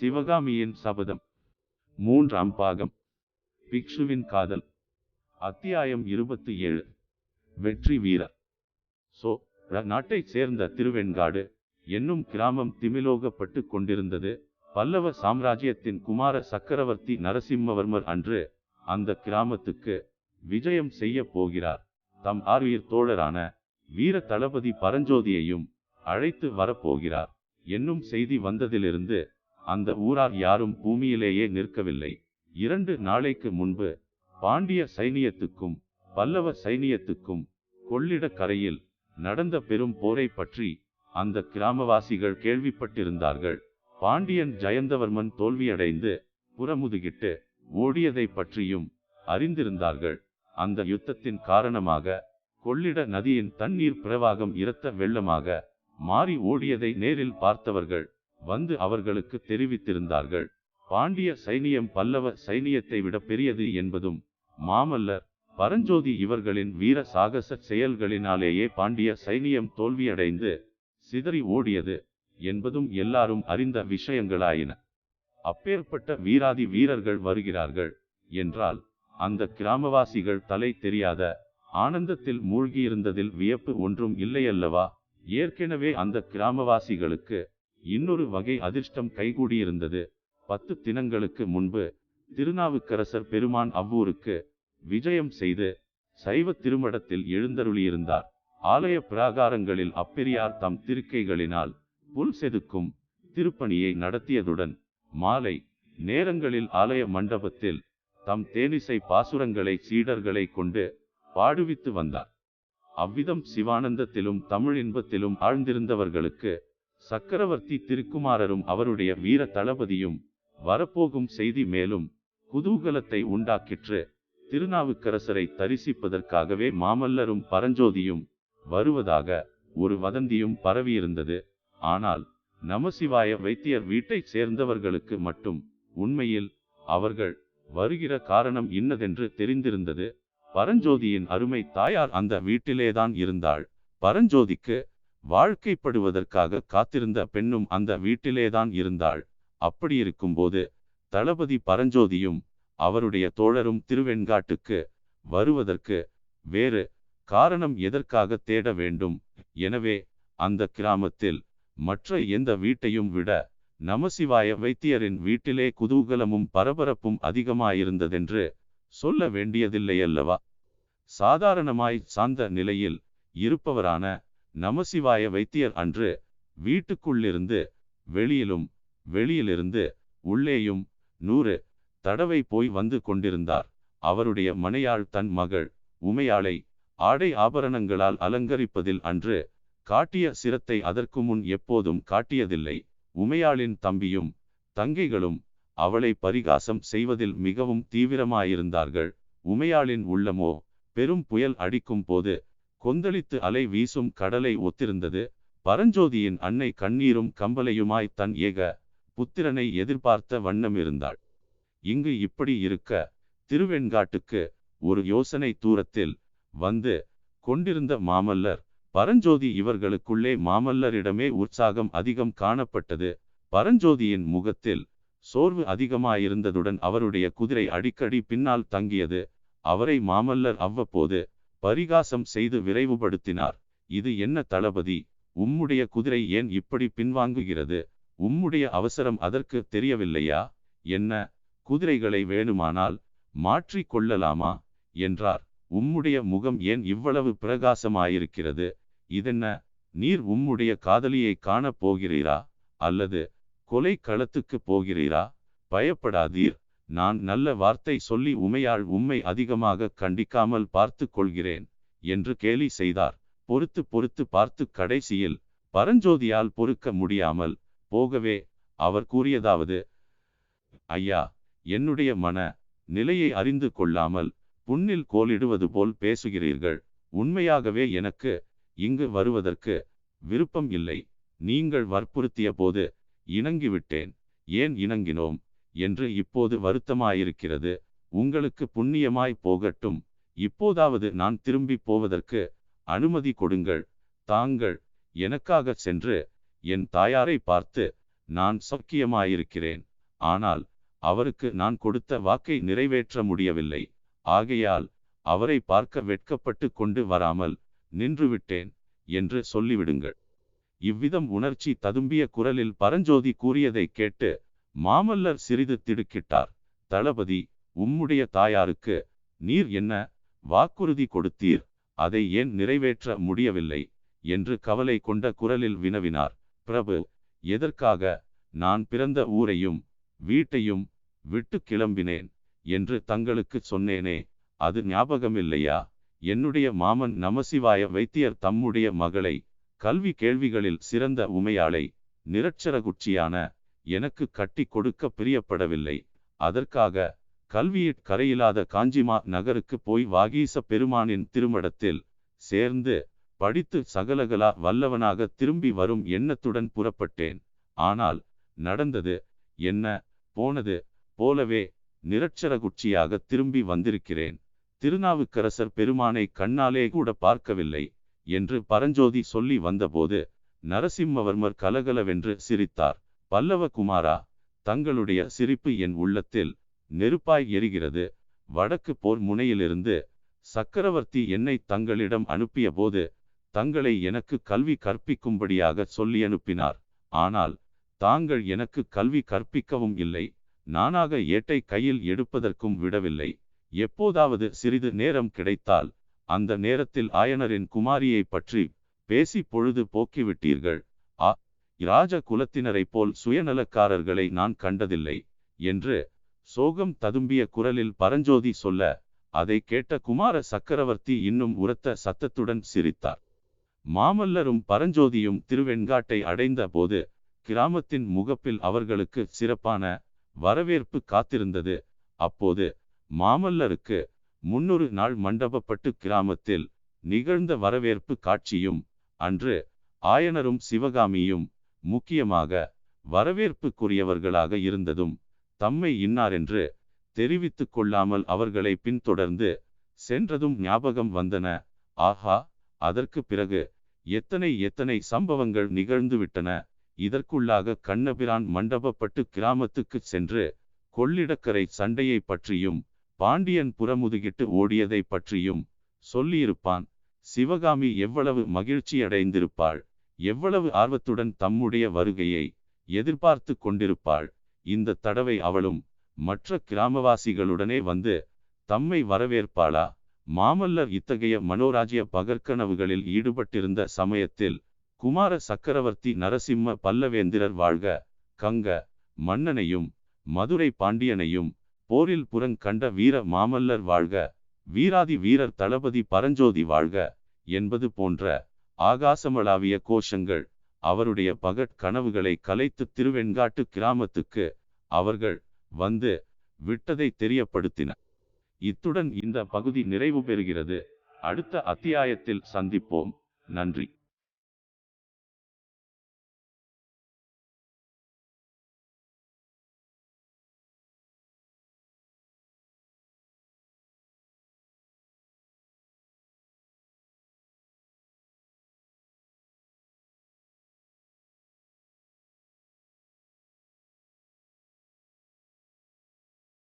சிவகாமியின் சபதம். மூன்றாம் பாகம். பிக்ஷுவின் காதல். அத்தியாயம் இருபத்தி ஏழு. வெற்றி வீரர். சோ ர நாட்டைச் சேர்ந்த திருவெண்காடு என்னும் கிராமம் திமிலோகப்பட்டு கொண்டிருந்தது. பல்லவ சாம்ராஜ்யத்தின் குமார சக்கரவர்த்தி நரசிம்மவர்மர் அன்று அந்த கிராமத்துக்கு விஜயம் செய்ய போகிறார். தம் ஆர்வீர் தோழரான வீர தளபதி பரஞ்சோதியையும் அழைத்து வரப்போகிறார் என்னும் செய்தி வந்ததிலிருந்து அந்த ஊரார் யாரும் பூமியிலேயே நிற்கவில்லை. இரண்டு நாளைக்கு முன்பு பாண்டிய சைனியத்துக்கும் பல்லவ சைனியத்துக்கும் கொள்ளிட கரையில் நடந்த பெரும் போரை பற்றி அந்த கிராமவாசிகள் கேள்விப்பட்டிருந்தார்கள். பாண்டியன் ஜெயந்தவர்மன் தோல்வியடைந்து புறமுதுகிட்டு ஓடியதை பற்றியும் அறிந்திருந்தார்கள். அந்த யுத்தத்தின் காரணமாக கொள்ளிட நதியின் தண்ணீர் பிரவாகம் இரத்த வெள்ளமாக மாறி ஓடியதை நேரில் பார்த்தவர்கள் வந்து அவர்களுக்கு தெரிவித்திருந்தார்கள். பாண்டிய சைனியம் பல்லவ சைனியத்தை விட பெரியது என்பதும் மாமல்லர் பரஞ்சோதி இவர்களின் வீர சாகச செயல்களினாலேயே பாண்டிய சைனியம் தோல்வியடைந்து சிதறி ஓடியது என்பதும் எல்லாரும் அறிந்த விஷயங்களாயின. அப்பேற்பட்ட வீராதி வீரர்கள் வருகிறார்கள் என்றால் அந்த கிராமவாசிகள் தலை தெரியாத ஆனந்தத்தில் மூழ்கியிருந்ததில் வியப்பு ஒன்றும் இல்லையல்லவா? ஏற்கனவே அந்த கிராமவாசிகளுக்கு இன்னொரு வகை அதிர்ஷ்டம் கைகூடியிருந்தது. பத்து தினங்களுக்கு முன்பு திருநாவுக்கரசர் பெருமான் அவ்வூருக்கு விஜயம் செய்து சைவ திருமடத்தில் எழுந்தருளியிருந்தார். ஆலய பிராகாரங்களில் அப்பெரியார் தம் திருக்கைகளினால் புல் செதுக்கும் திருப்பணியை நடத்தியதுடன் மாலை நேரங்களில் ஆலய மண்டபத்தில் தம் தேனிசை பாசுரங்களை சீடர்களை கொண்டு பாடுவித்து வந்தார். அவ்விதம் சிவானந்தத்திலும் தமிழ் இன்பத்திலும் ஆழ்ந்திருந்தவர்களுக்கு சக்கரவர்த்தி திருக்குமாரரும் அவருடைய வீர தளபதியும் வரப்போகும் செய்தி மேலும் குதூகலத்தை உண்டாக்கிற்று. திருநாவுக்கரசரை தரிசிப்பதற்காகவே மாமல்லரும் பரஞ்சோதியும் வருவதாக ஒரு வதந்தியும் பரவியிருந்தது. ஆனால் நமசிவாய வைத்தியர் வீட்டைச் சேர்ந்தவர்களுக்கு மட்டும் உண்மையில் அவர்கள் வருகிற காரணம் இன்னதென்று தெரிந்திருந்தது. பரஞ்சோதியின் அருமை தாயார் அந்த வீட்டிலேதான் இருந்தாள். பரஞ்சோதிக்கு வாழ்க்கைப்படுவதற்காக காத்திருந்த பெண்ணும் அந்த வீட்டிலேதான் இருந்தாள். அப்படியிருக்கும்போது தளபதி பரஞ்சோதியும் அவருடைய தோழரும் திருவெண்காட்டுக்கு வருவதற்கு வேறு காரணம் எதற்காக தேட வேண்டும்? எனவே அந்த கிராமத்தில் மற்ற எந்த வீட்டையும் விட நமசிவாய வைத்தியரின் வீட்டிலே குதூகலமும் பரபரப்பும் அதிகமாயிருந்ததென்று சொல்ல வேண்டியதில்லையல்லவா? சாதாரணமாய் சார்ந்த நிலையில் இருப்பவரான நமசிவாய வைத்தியர் அன்று வீட்டுக்குள்ளிருந்து வெளியிலும் வெளியிலிருந்து உள்ளேயும் நூறு தடவை போய் வந்து கொண்டிருந்தார். அவருடைய மனையாள் தன் மகள் உமையாளை ஆடை ஆபரணங்களால் அலங்கரிப்பதில் அன்று காட்டிய சிரத்தை அதற்கு முன் எப்போதும் காட்டியதில்லை. உமையாளின் தம்பியும் தங்கைகளும் அவளை பரிகாசம் செய்வதில் மிகவும் தீவிரமாயிருந்தார்கள். உமையாளின் உள்ளமோ பெரும் புயல் அடிக்கும் போது கொந்தளித்து அலை வீசும் கடலை ஒத்திருந்தது. பரஞ்சோதியின் அன்னை கண்ணீரும் கம்பலையுமாய் தன் ஏக புத்திரனை எதிர்பார்த்த வண்ணம் இருந்தாள். இங்கு இப்படி இருக்க திருவெண்காட்டுக்கு ஒரு யோசனை தூரத்தில் வந்து கொண்டிருந்த மாமல்லர் பரஞ்சோதி இவர்களுக்குள்ளே மாமல்லரிடமே உற்சாகம் அதிகம் காணப்பட்டது. பரஞ்சோதியின் முகத்தில் சோர்வு அதிகமாயிருந்ததுடன் அவருடைய குதிரை அடிக்கடி பின்னால் தங்கியது. அவரை மாமல்லர் அவ்வப்போது பரிகாசம் செய்து விரைவுபடுத்தினார். இது என்ன தளபதி? உம்முடைய குதிரை ஏன் இப்படி பின்வாங்குகிறது? உம்முடைய அவசரம் அதற்கு தெரியவில்லையா? என்ன குதிரைகளை வேணுமானால் மாற்றி கொள்ளலாமா? என்றார். உம்முடைய முகம் ஏன் இவ்வளவு பிரகாசமாயிருக்கிறது? இதென்ன நீர் உம்முடைய காதலியை காணப் போகிறீரா? அல்லது கொலை களத்துக்கு போகிறீரா? பயப்படாதீர். நான் நல்ல வார்த்தை சொல்லி உமையாள் உம்மை அதிகமாக கண்டிக்காமல் பார்த்து கொள்கிறேன் என்று கேலி செய்தார். பொறுத்து பொறுத்து பார்த்து கடைசியில் பரஞ்சோதியால் பொறுக்க முடியாமல் போகவே அவர் கூறியதாவது ஐயா என்னுடைய மன நிலையை அறிந்து கொள்ளாமல் புண்ணில் கோலிடுவது போல் பேசுகிறீர்கள். உண்மையாகவே எனக்கு இங்கு வருவதற்கு விருப்பம் இல்லை. நீங்கள் வற்புறுத்திய போது இணங்கிவிட்டேன். ஏன் இணங்கினோம்? என்று இப்போது வருத்தமாயிருக்கிறது. உங்களுக்கு புண்ணியமாய் போகட்டும். இப்போதாவது நான் திரும்பி போவதற்கு அனுமதி கொடுங்கள். தாங்கள் எனக்காக சென்று என் தாயாரை பார்த்து நான் சௌக்கியமாயிருக்கிறேன். ஆனால் அவருக்கு நான் கொடுத்த வாக்கை நிறைவேற்ற முடியவில்லை. ஆகையால் அவரை பார்க்க வெட்கப்பட்டு கொண்டு வராமல் நின்றுவிட்டேன் என்று சொல்லிவிடுங்கள். இவ்விதம் உணர்ச்சி ததும்பிய குரலில் பரஞ்சோதி கூறியதை கேட்டு மாமல்லர் சிறிது திடுக்கிட்டார். தளபதி உம்முடைய தாயாருக்கு நீர் என்ன? வாக்குறுதி கொடுத்தீர். அதை ஏன் நிறைவேற்ற முடியவில்லை? என்று கவலை கொண்ட குரலில் வினவினார். பிரபு எதற்காக நான் பிறந்த ஊரையும் வீட்டையும் விட்டு கிளம்பினேன் என்று தங்களுக்கு சொன்னேனே அது ஞாபகமில்லையா? என்னுடைய மாமன் நமசிவாய வைத்தியர் தம்முடைய மகளை கல்வி கேள்விகளில் சிறந்த உமையாளை நிரட்சரகுச்சியான எனக்கு கட்டி கொடுக்க பிரியப்படவில்லை. அதற்காக கல்வியிற் கரையில்லாத காஞ்சிமா நகருக்கு போய் வாகீச பெருமானின் திருமடத்தில் சேர்ந்து படித்து சகலகலா வல்லவனாக திரும்பி வரும் எண்ணத்துடன் புறப்பட்டேன். ஆனால் நடந்தது என்ன? போனது போலவே நிரட்சரகுச்சியாக திரும்பி வந்திருக்கிறேன். திருநாவுக்கரசர் பெருமானை கண்ணாலே கூட பார்க்கவில்லை என்று பரஞ்சோதி சொல்லி வந்தபோது நரசிம்மவர்மர் கலகலவென்று சிரித்தார். பல்லவ குமாரா தங்களுடைய சிரிப்பு என் உள்ளத்தில் நெருப்பாய் எரிகிறது. வடக்கு போர் முனையிலிருந்து சக்கரவர்த்தி என்னை தங்களிடம் அனுப்பிய போது தங்களை எனக்கு கல்வி கற்பிக்கும்படியாக சொல்லி அனுப்பினார். ஆனால் தாங்கள் எனக்கு கல்வி கற்பிக்கவும் இல்லை நானாக ஏட்டை கையில் எடுப்பதற்கும் விடவில்லை. எப்போதாவது சிறிது நேரம் கிடைத்தால் அந்த நேரத்தில் ஆயனரின் குமாரியை பற்றி பேசி பொழுது போக்கிவிட்டீர்கள். இராஜ குலத்தினரைப் போல் சுயநலக்காரர்களை நான் கண்டதில்லை என்று சோகம் ததும்பிய குரலில் பரஞ்சோதி சொல்ல அதை கேட்ட குமார சக்கரவர்த்தி இன்னும் உரத்த சத்தத்துடன் சிரித்தார். மாமல்லரும் பரஞ்சோதியும் திருவெண்காட்டை அடைந்த போது கிராமத்தின் முகப்பில் அவர்களுக்கு சிறப்பான வரவேற்பு காத்திருந்தது. அப்போது மாமல்லருக்கு முன்னொரு நாள் மண்டபப்பட்டு கிராமத்தில் நிகழ்ந்த வரவேற்பு காட்சியும் அன்று ஆயனரும் சிவகாமியும் முக்கியமாக வரவேற்புக்குரியவர்களாக இருந்ததும் தம்மை இன்னாரென்று தெரிவித்து கொள்ளாமல் அவர்களை பின்தொடர்ந்து சென்றதும் ஞாபகம் வந்தன. ஆஹா அதற்கு பிறகு எத்தனை எத்தனை சம்பவங்கள் நிகழ்ந்துவிட்டன. இதற்குள்ளாக கண்ணபிரான் மண்டபப்பட்டு கிராமத்துக்குச் சென்று கொள்ளிடக்கரை சண்டையை பற்றியும் பாண்டியன் புறமுதுகிட்டு ஓடியதை பற்றியும் சொல்லியிருப்பான். சிவகாமி எவ்வளவு மகிழ்ச்சியடைந்திருப்பாள். எவ்வளவு ஆர்வத்துடன் தம்முடைய வருகையை எதிர்பார்த்து கொண்டிருப்பாள். இந்த தடவை அவளும் மற்ற கிராமவாசிகளுடனே வந்து தம்மை வரவேற்பாளா? மாமல்லர் இத்தகைய மனோராஜ்ய பகற்கனவுகளில் ஈடுபட்டிருந்த சமயத்தில் குமார சக்கரவர்த்தி நரசிம்ம பல்லவேந்திரர் வாழ்க கங்க மன்னனையும் மதுரை பாண்டியனையும் போரில் புறங்கண்ட வீர மாமல்லர் வாழ்க வீராதி வீரர் தளபதி பரஞ்சோதி வாழ்க என்பது போன்ற ஆகாசமளாவிய கோஷங்கள் அவருடைய பகட் கனவுகளை கலைத்து திருவெண்காட்டு கிராமத்துக்கு அவர்கள் வந்து விட்டதை தெரியப்படுத்தின. இத்துடன் இந்த பகுதி நிறைவு பெறுகிறது. அடுத்த அத்தியாயத்தில் சந்திப்போம். நன்றி.